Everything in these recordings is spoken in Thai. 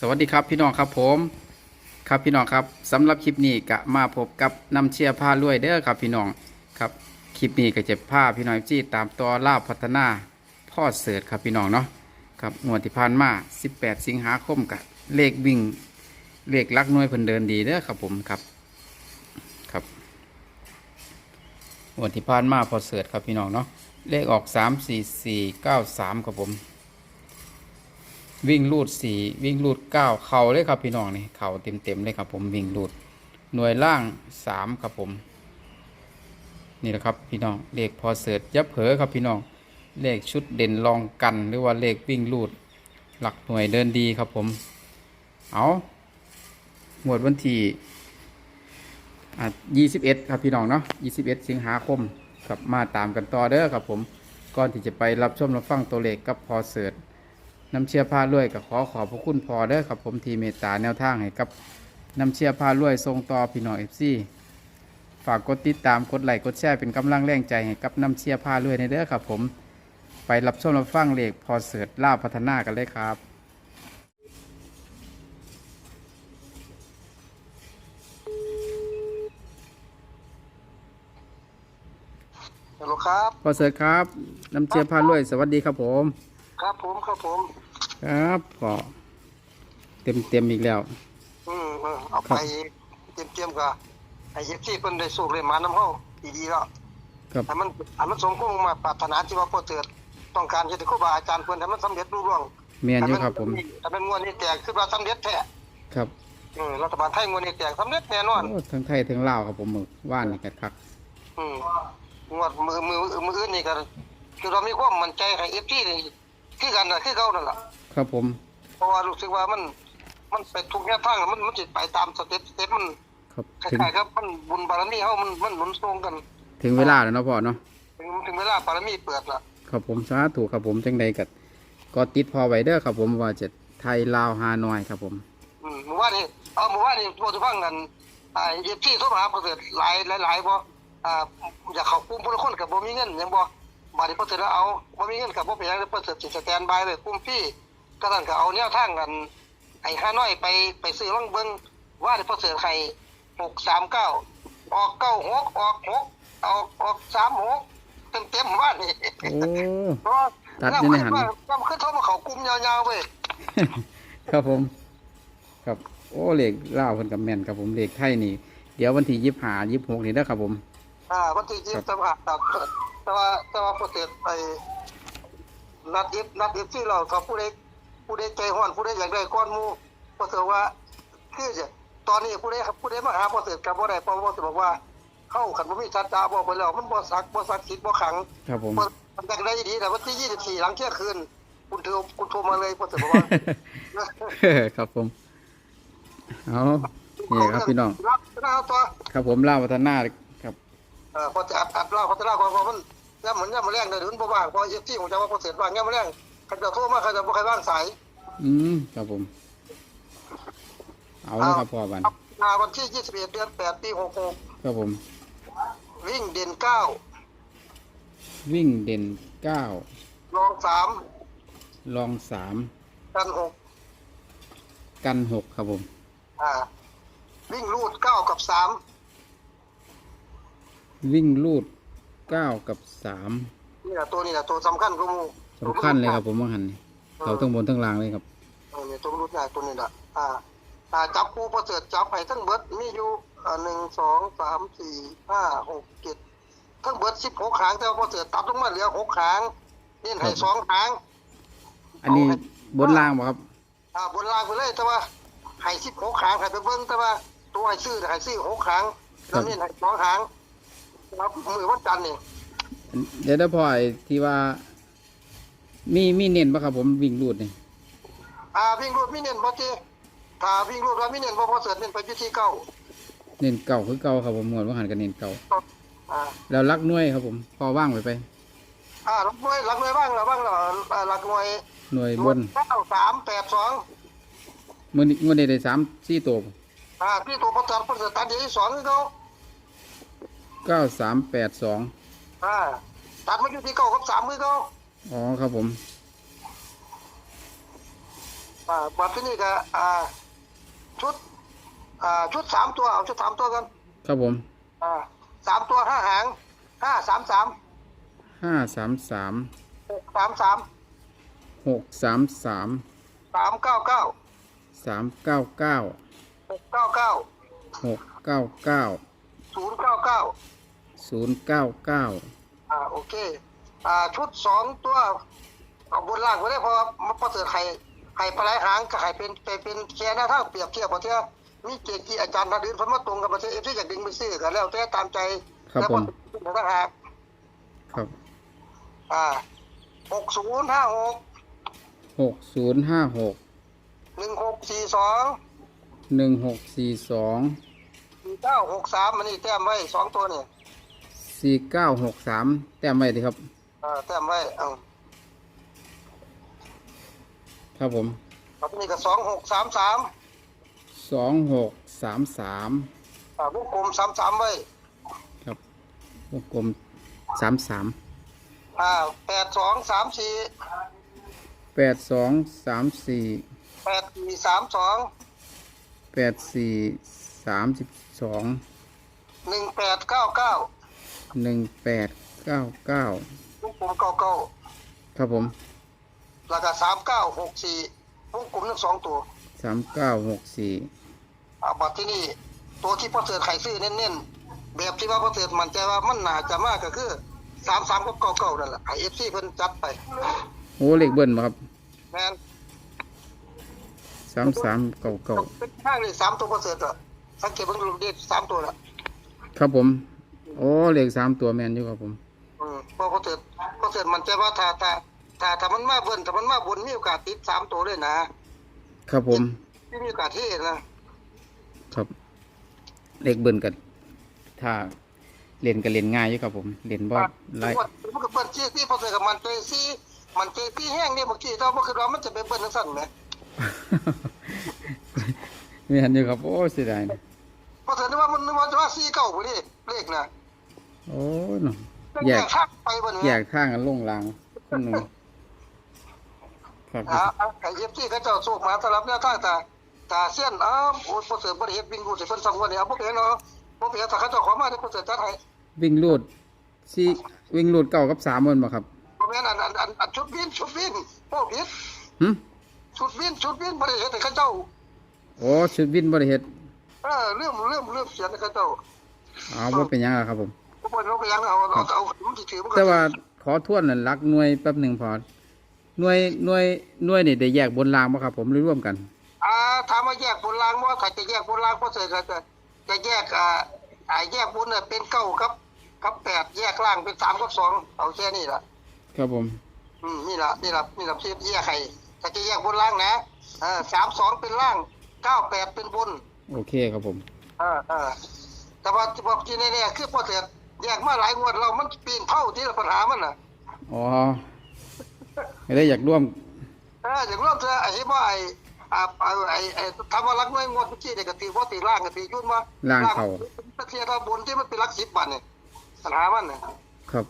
สวัสดีครับพี่น้องครับผมครับพี่น้องครับสำหรับคลิปนี้ก็มาพบกับน้ำเชียร์ผ้าลวยเด้อครับพี่น้องครับคลิปนี้ก็จะผ้าพี่น้องจี้ตามตัวล่าพัฒนาพ่อเสิร์ตครับพี่น้องเนาะครับงวดที่ผ่านมา 18 สิงหาคมกับเลขวิ่งเลขลักหน้อยเพิ่นเดินดีเด้อครับผมครับครับงวดที่ผ่านมาพอเสิร์ตครับพี่น้องเนาะเลขออก 3 4 4 9 3ครับผม วิ่งลูดสี่วิ่งลูดเก้าเข่าเลยครับพี่น้องนี่เข่าเต็มเต็มเลยครับผมวิ่งลูดหน่วยล่างสามครับผม นี่แหละครับพี่น้องเลขพอเสิร์ตยับเผอครับพี่น้องเลขชุดเด่นรองกันหรือว่าเลขวิ่งลูด หลักหน่วยเดินดีครับผม เอาหมวดวันที่ยี่สิบเอ็ดครับพี่น้องเนาะยี่สิบเอ็ดสิงหาคมครับมาตามกันต่อเด้อครับผมก่อนที่จะไปรับชมรับฟังตัวเลขกับพอเสิร์ต น้ำเชื่อผ้าลวยก็ขอขอบพระคุณพอเด้อครับผมที่เมตตาแนวทางให้กับน้ำเชื่อผ้าลวยส่งต่อพี่น้องเอฟซีฝากกดติดตามกดไลค์กดแชร์เป็นกำลังแรงใจให้กับน้ำเชื่อผ้าลวยในเด้อครับผมไปรับชมรับฟังเลขพอเสิร์ตล่าพัฒนากันเลยครับฮัลโหลครับพอเสิร์ตครับน้ำเชื่อผ้าลวยสวัสดีครับผม ครับผมครับผม ครับพอเต็มเต็มๆอีกแล้ว อืมเออเอาไปเตรียมเตรียมๆกับไอ้เอฟซีเพิ่นได้สูบเลยมาน้ำเฮาดีๆแล้วครับให้มันให้มันสมคงมาปรารถนาที่ว่าพ่อเติดต้องการจะได้ครูบาอาจารย์เพิ่นให้มันสำเร็จรุ่ร่วงเมียนอยู่ครับผมถ้าเป็นงวดนี้แตกคือว่าสำเร็จแท้ครับอืมรัฐบาลไทยงวดนี้แตกสำเร็จแน่นอนโอ้ทั้งไทยทั้งลาวครับผมมือว่านนี่กัคักอืมงวดมือมือมืออื่นนี่ก็คือเรามีความมั่นใจให้เอฟซีนี่ คือกันน่ะคือเก่านั่นล่ะครับผม เพราะว่ารู้สึกว่ามัน มันไปทุกแนวทางแล้วมันมันสิไปตามสเต็ปสเต็ปมันครับคถึงล้ายๆครับมันบุญบารมีเฮามันมันหนุนส่งกัน ถึงเวลาแล้วเนาะพ่อเนาะถึงถึงเวลาบารมีเปิดละครับผมสาธุครับผมจังใดกัดก็ติดพอไว้เด้อครับผมว่าจะไทยลาวฮานอยครับผม อืมเมื่อวานนี้เอาเมื่อวานนี้พวกทุกฟังกันอ่าเอฟซีโทรมาหาประเสริฐหลายหลายหลายบ่อ่าอยากเข้ากลุ่มผู้ละคนกับบ่มีเงินยังบ่ บาดนี้ประเสริฐเอาบ่มีเงินกับบ่เป็นหยังประเสริฐสิสแตนบายไว้กลุ่มพี่ก็นั่นก็เอาแนวทางกันไอ้ห้าน้อยไปไปซื้อลองเบิ่งว่านี่ประเสริฐให้639ออก96ออก6ออกออก36เต็มๆว่านี่โอ้ตัดอยู่ในหันก็ขึ้นโทรมาเขากลุ่มยาวๆเว้ยครับผม ครับ โอ้เลขลาวเพิ่นกับแม่นครับผมเลขไทยนี่ เดี๋ยววันที่ยี่ห้ายี่หกนี่เด้อครับผม อ่าวันที่ยี่ครัสิบบ แต่ว่าแต่ว่าแต่ว่าประเทศไปนัดยิบนัดยิบที่เราเขาผู้ใดผู้ใดใจห้อนผู้ใดอยากได้ก้อนหมูประเสริฐว่าคือจะตอนนี้ผู้ใดผู้ใดมาหาประเสริฐกับบ่ได้เพราะว่าประเสริฐบอกว่าเข้าขันบ่มีสัจจะบอกไปแล้วมันบ่สักบ่สักดิ์สิทธิ์บ่ขังครับผมมันอยากได้ดีแต่วันที่ยี่สิบสี่หลังเที่ยงคืนคุณโทรคุณโทรมาเลยประเสริฐบอกว่าครับผมเอานี่ครับพี่น้องรับเอาตัวครับผมลาวพัฒนาครับเออพอจะอัดอัดเล่าพัฒนาความมัน ย่ำเหมือนย่ำมาแรงเลยถึงบ่ว่างพอเอฟที่ผมจะว่าพอเสร็จว่างย่ำมาแรงเขาจะโทรมาเขาจะบ่ใครว่างสายอืมครับผม เอาแล้วครับพ่อบันครับมาวันที่21เดือน8ปีครับผม66วิ่งเด่นวิ่งเด่นเก้า9รองลองสาม3กันกันหกครับผม6อ่า วิ่งรูด9กับวิ่งลูด เก้ากับสาม3นี่แหละตัวนี้แหละตัวสำคัญก็มูสำคัญเลยครับผมว่าหันนี่เขาทั้งบนทั้งล่างเลยครับเออเนี่ยตัวรูดใหญ่ตัวนี้แหละอ่าอ่าจับคู่ประเสริฐจับให้ทั้งเบิดมีอยู่อ่าหนึ่งสองสามสี่ห้าหกเจ็ดทั้งเบิดสิบหกหางแต่ว่าประเสริฐตัดลงมาเหลือหกหางเน้นให้สองหางอันนี้บนล่างบ่ครับอ่าบนล่างไปเลยแต่ว่าให้สิบหกหางให้ไปเบิ้งแต่ว่าตัวให้ซื้อให้ซื้อหกหางแล้วนี่ให้สองหาง ครับมือวันจันทร์นี่เดี๋ยวได้พอไอ้ที่ว่า มีมีเน้นปะครับผมวิ่งลูดนี่อ่าวิ่งรูดมิเน้นบ่เจถ้าวิ่งรูดว่ามิเน้นบ่พอเสร็จเน้นไปอยู่ที่เก้าเน้นเก่าคือเก่าครับผมหมวดว่าหันกันเน้นเก่าอ่าแล้วลักหน่วยครับผม พอว่างไปไป อ่าหลักหน่วยหลักหน่วยบ้างหรือบ้างหรออ่าหลักหน่วยหน่วยบนเก้าสามแปดสองมื่อนี้มื่อนี้ได้สามสี่ตัวอ่าพี่ตัวประเสริฐประเสริฐตัดที่สองนี่เขา เก้าสามแปดสองอ่าตัดมาอยู่ที่เก้ากับสามมือเขาอ๋อครับผมอ่าบัดที่นี่ก็อ่าชุดอ่าชุดสามตัวเอาชุดสามตัวกันครับผมอ่าสามตัวห้าหางห้าสามสามห้าสามสามหกสามสามหกสามสามสามเก้าเก้าสามเก้าเก้าหกเก้าเก้าหกเก้าเก้าศูนย์เก้าเก้า ศูนย์เก้าเก้าอ่าโอเค อ่าชุดสองตัวเอาบนล่างไว้ได้พอมาพอเสือไข่ไข่ปลายหางกับไข่เป็นเป็นเป็นแค่หน้าทางเปรียบเทียบประเทศมีเกจิอาจารย์ท่านอื่นเพิ่นมาตรงกับประเทศเอฟซีอยากดึงไปซื้อกันแล้วแต่ตามใจครับแล้วผก็มเป็นทหารครับอ่าหกศูนย์ห้าหกหกศูนย์ห้าหกหนึ่งหกสี่สองหนึ่งหกสี่สองสี่เก้าหกสามมันนี่แต้มไว้สองตัวนี่ สี่เก้าหกสามแต้มไว้ดีครับอ่าแต้มไว้เอาครับผมครับนี่ก็สองหกสามสามสองหกสามสามอ่าวงกลมสามสามไว้ครับวงกลมสามสามอ่าแปดสองสามสี่แปดสองสามสี่แปดสี่สามสองแปดสี่สามสิบสองหนึ่งแปดเก้าเก้า หนึ่งแปดเก้าเก้าวงกลมเก้าเก้าครับผมแล้วก็สามเก้าหกสี่วงกลมทั้งสองตัวสามเก้าหกสี่อ่าบัตรที่นี่ตัวที่พ่อเสือไข่ซื้อเน้นๆแบบที่ว่าพ่อเสือมั่นใจว่ามันน่าจะมากก็คือสามสามกับเก้าเก้านั่นแหละไอเอฟซีเพิ่นจัดไปโอ้เลขเบิ้ลมาครับแม่นสามสามเก้าเก้าเป็นข้างเลยสามตัวประเสริฐอะสังเกตเบิ่งรูปเด็ดสามตัวละครับผม โอ้เลขสามตัวแมนอยู่ครับผมอืมเพราะประเสริฐประเสริฐมันใจว่าถ้าถ้าถ้าถ้ามันมาเบิ่นถ้ามันมาบนมีโอกาสติดสามตัวเลยนะครับผมที่มีโอกาสที่นะครับเลขเบิ้ลกันถ้าเล่นก็เล่นง่ายอยู่ครับผมเล่นบ่ไล่ว่ามันก็เบิ่นที่ที่ประเสริฐกับมันใจซี่มันใจที่แห้งนี่บางทีถ้าบ่คือว่ามันจะไปเบิ่นจังซั่นแหมแม่นอยู่ครับโอ้เสียดายนะประเสริฐนึกว่ามันนึกว่าจะว่าซี่เก้าบ่นี่เลขน่ะ โอ้ยเนาะแยแยกกข้างไปบ่นี่แยกข้างกันลงรางคนหนึ่งครับอ่าไอ้เอฟซีเขาเจ้าสู้มาสำหรับแนวทางตาตาเสี้ยนอ้าวโอ้ยประเสริฐบ่ได้เฮ็ดวิ่งรูดให้เพิ่นสั่งว่านี่เอาบ่เป็นเนาะบ่เป็นถ้าเขาเจ้าขอมาเดี๋ยวประเสริฐจัดให้วิ่งลูดสี่วิ่งลูดเก้ากับสามมันบ่ครับบ่แม่นอันอันอันอันชุดวินชุดวินโอ้ผิดหึชุดวินชุดวินบ่ได้เฮ็ดให้เขาเจ้าโอ้ชุดวินบ่ได้เฮ็ดเออเรื่องเรื่องเรื่องเขียนให้เขาเจ้าอ๋อบ่เป็นหยังอะครับผม บนเอาไปยังเอาเอาเอามันสิถือแต่ว่าขอทวนนั่นลักหน่วยแป๊บหนึ่งพอหน่วยหน่วยหน่วยนี่ได้แยกบนรางบ่ครับ ผมหรือร่วมกัน อ่าถามว่าแยกบนรางบ่ถ้าจะแยกบนรางบ่เสร็จก็จะจะแยกอ่าอ่าแยกบนน่ะเป็นเก้าครับกับแปดแยกล่างเป็นสามกับสองเอาแค่นี้ล่ะครับผม อืมนี่ละนี่ละนี่ละเทียบแยกไข่ถ้าจะแยกบนล่างนะเออสามสองเป็นล่างเก้าแปดเป็นบน โอเคครับผมออเออแต่ว่าที่บอกที่แน่ๆคือพอเสร็จ แยกมาหลายงวดเรามันปีนเท่าที่ละปัญหามันน่ะอ๋อไม่ได้อยากร่วมเอออย่างเราเธอไอ้ที่ว่าไอ้อ่าไอ้ไอ้ไอ้ทำว่ารักน้อยงวดเมื่อกี้เนี่ยก็ตีว่าตีล่างก็ตียุ่นมาล่างเข่าตะเทียถ้าบนที่มันเป็นรักสิบบาทเนี่ยปัญหามันเนี่ยครับ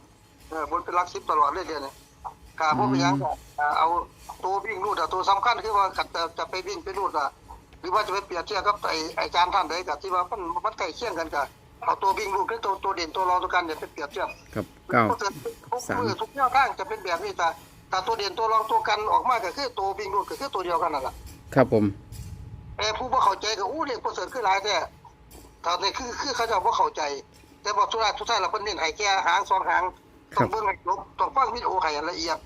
เออบนเป็นรักสิบตลอดเลยเดียวเนี่ยกาพวกไปยังก็อ่าเอาตัววิ่งรูดอะตัวสำคัญคือว่ากัจะจะไปวิ่งไปรูดอะหรือว่าจะไปเปรียบเทียบกับไอ้ไอ้จานท่านใดกับที่ว่ามันมันใกล้เคียงกันกับ เอาตัววิ่งรูดคือตัวตัวเด่นตัวรองตัวกันเนี่ยไปเปรียบเทียบกับเก้าทุกสามมือทุกแนวทางจะเป็นแบบนี้แต่แต่ตัวเด่นตัวรองตัวกันออกมาก็คือตัววิ่งรูดก็คือตัวเดียวกันนั่นแหละครับผมแต่ผู้บ่เข้าใจก็อู้เรียกประเสริฐคือหลายแต่ตอนนี้คือคือเขาเจะบ่เข้าใจ แต่บอกสุดท้ายสุดท้ายเราเพิ่นเน้นให้แค่หางสองหางต้องเบิ่งให้จบต้องฟังวิดีโอให้ละเอียด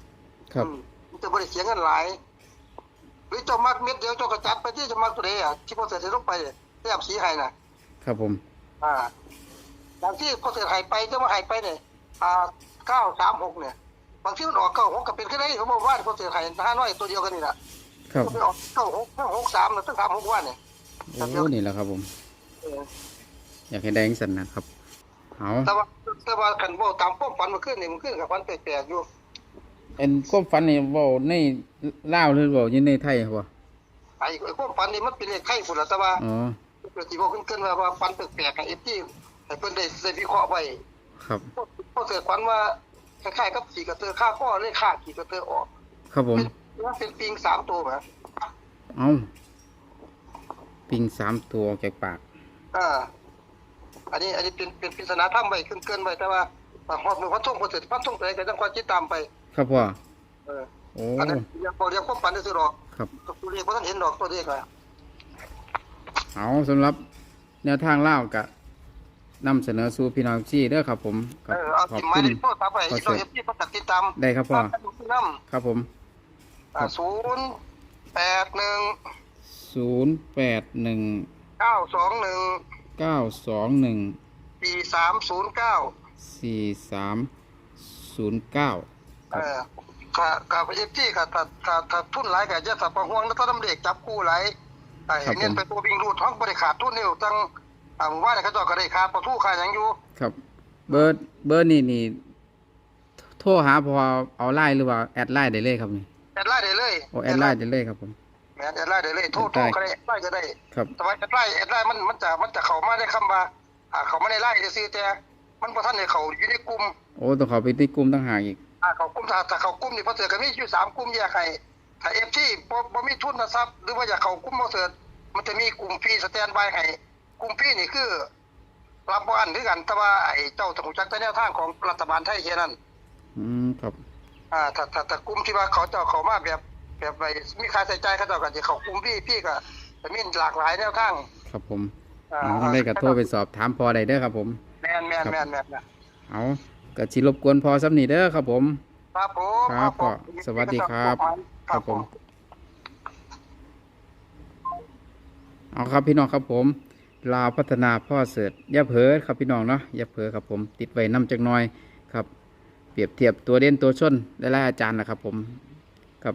ครับอืมมันจะบริเสียเงินหลายหรือเจ้ามักเม็ดเดียวเจ้าก็จัดไปที่จะมักตัวเดียวที่พ่อเสด็จลงไปเรียบสีให้น่ะครับผม อ่าอย่างที่พ่อเสด็จให้ไปเจ้ามาให้ไปเนี่ยอ่าเก้าสามหกเนี่ยบางที่มันออกเก้าหกก็เป็นแค่ได้เขาบอกว่าพ่อเสด็จให้ห้าน้อยตัวเดียวกันนี่แหละครับมันออกเก้าหกห้าหกสามแล้วตั้งสามหกว่าเนี่ยโอ้นี่แหละครับผม เอออยากให้ได้จังสันนะครับเอาแต่ว่าแต่ว่าคันว่าตามความฝันมันขึ้นนี่มันขึ้นกับฝันแปลกๆอยู่เอ็นความฝันนี่เว้าในลาวหรือเว้าอยู่ในไทยครับบ่ไอ้ไอ้ความฝันนี่มันเป็นเลขไข่ฝุ่นละแต่ว่า อ๋อ เกิดที่บอกขึ้นๆว่าว่าฝันแปลกๆให้เอฟที่ให้เพิ่นได้ได้วิเคราะห์ไว้ครับพอเกิดฝันว่าคล้ายๆกับขี่กระเตือฆ่าข้อเลยฆ่าขี่กระเตือออก ครับผมเป็นเป็นปิงสามตัวไหมเอาปิงสามตัวออกจากปากอ่าอันนี้อันนี้เป็นเป็นปริศนาธรรมไปเกินเกินไปแต่ว่าพอมือพันทุ่งพอเสร็จพันทุ่งไปก็ต้องคอยติดตามไป ครับพ่อเออโอ้อันนั้นยังพอเรียกความฝันได้สิหรอกครับตัวเลขเพราะท่านเห็นดอกตัวเลขอะ เอาสำหรับแนวทางเล่าวกะนำเสนอสู่พี่น้องที่เด้อครับผมเออเอาขอบจิ้มไม้คุณในโทรศัพท์ไปขอเราเสร็เอจฟซีประกาศติดตามได้ครับพ่อตามที่น้ครับผมำอ่าศูนย์แปดหนึ่งศูนย์แปดหนึ่งเก้าสองหนึ่งเก้าสองหนึ่งสี่สามศูนย์เก้าสี่สามศูนย์เก้าเออค่ะกับเอฟซีค่ะถ้าถ้าถ้าทุนหลายกับจะสับประห่วงแล้วก็ต้องเด็กจับคู่หลาย ไอ้เน้นไปตัววิ่งรูดท้องบริขาดทุนนี่ตั้งอ่าหมู่บ้านเนี่ยเขาเจอดก็ได้ค่าประตูค่าหยังอยู่ครับ เบอร์เบอร์นี่นี่โทรหาพอเอาไลน์หรือว่าแอดไลน์ได้เลยครับนี่แอดไลน์ได้เลยโอ้แอดไลน์ได้เลยครับผมแม่นแอดไลน์ได้เลยโทรโทรก็ได้แอดไลน์ก็ได้ครับแต่ว่าแอดไลน์แอดไลน์มันมันจะมันจะเข้ามาได้คำว่าอ่าเขาไม่ได้ไล่ซื่อๆแต่มันบ่ทันได้เข้าอยู่ในกลุ่มโอ้ต้องเขาไปที่กลุ่มตั้งหากอีกอ่าเขากลุ่มถ้าถ้าเขากลุ่มนี่เพอเสือก็มีอยู่สามกลุ่มแยกให้ ถ้า FT บ่บ่มีทุนทรัพย์หรือว่าอยากเข้ากลุ่มบ่เสือมันจะมีกลุ่มฟรีสแตนบายให้กลุ่มฟรีนี่คือรับบ่อันคือกันแต่ว่าไอ้เจ้าต้องรู้จักแต่แนวทางของรัฐบาลไทยแค่นั้นอืมครับอ่าถ้าถ้าถ้ากลุ่มที่ว่าเขาเจ้าเขามาแบบแบบไปมีค่าใช้จ่ายเขาเจ้าก็สิเข้ากลุ่มพี่พี่ก็จะมีหลากหลายแนวทางครับผมอ่าเอาได้กับโทรไปสอบถามพอได้เด้อครับผมแม่นแม่นแม่นแม่นแม่นเอาก็สิรบกวนพอสำนีเด้อครับผม ครับผมครับผมสวัสดีครับ ครับผมเอาครับพี่น้องครับผม ลาวพัฒนาพ่อเสิร์ตอย่าเผลอครับพี่น้องเนาะอย่าเผลอครับผม ติดไว้นำจักหน้อยครับ เปรียบเทียบตัวเด่นตัวชนได้ลายอาจารย์นะครับผมครับ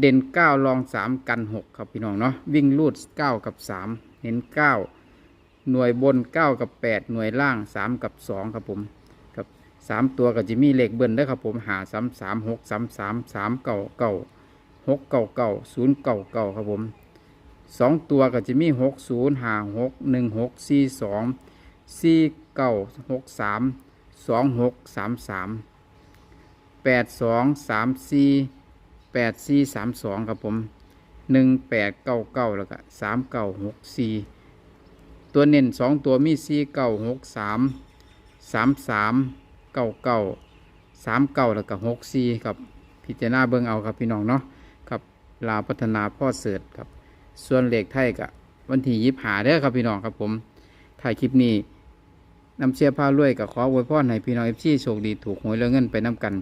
เด่นเก้ารองสามกันหกครับพี่น้องเนาะวิ่งลูดเก้ากับสามเน้นเก้าหน่วยบนเก้ากับแปดหน่วยล่างสามกับสองครับผมครับสามตัวกับจิมีเลขเบิ้ลได้ครับผมหาสามสามหกสามสามสามเก่าเก่า หกเก่าเก่าศูนย์เก่าเก่าครับผมสองตัวก็จะมีหกศูนย์ห้าหกหนึ่งหกสี่สองสี่เก้าหกสามสองหกสามสามแปดสองสามสี่แปดสี่สามสองครับผมหนึ่งแปดเก้าเก้าแล้วก็สามเก้าหกสี่ตัวเน้นสองตัวมีสี่เก้าหกสามสามสามเก้าเก้าสามเก้าแล้วก็หกสี่ครับพิจารณาเบิ่งเอาครับพี่น้องเนาะ ลาวพัฒนาพ่อเสิร์ตครับ ส่วนเลขไทยกับวันที่ยิบหาเด้อครับพี่น้องครับผมถ่ายคลิปนี้นำเชียร์ผ้ารวยกับขออวยพรให้พี่น้องเอฟซีโชคดีถูกหวยเรื่องเงินไปน้กัน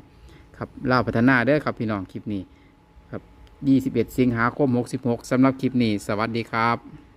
ครับลาวพัฒนาเด้อครับพี่น้องคลิปนี้ครับ 21 สิงหาคม 66สำหรับคลิปนี้ สวัสดีครับ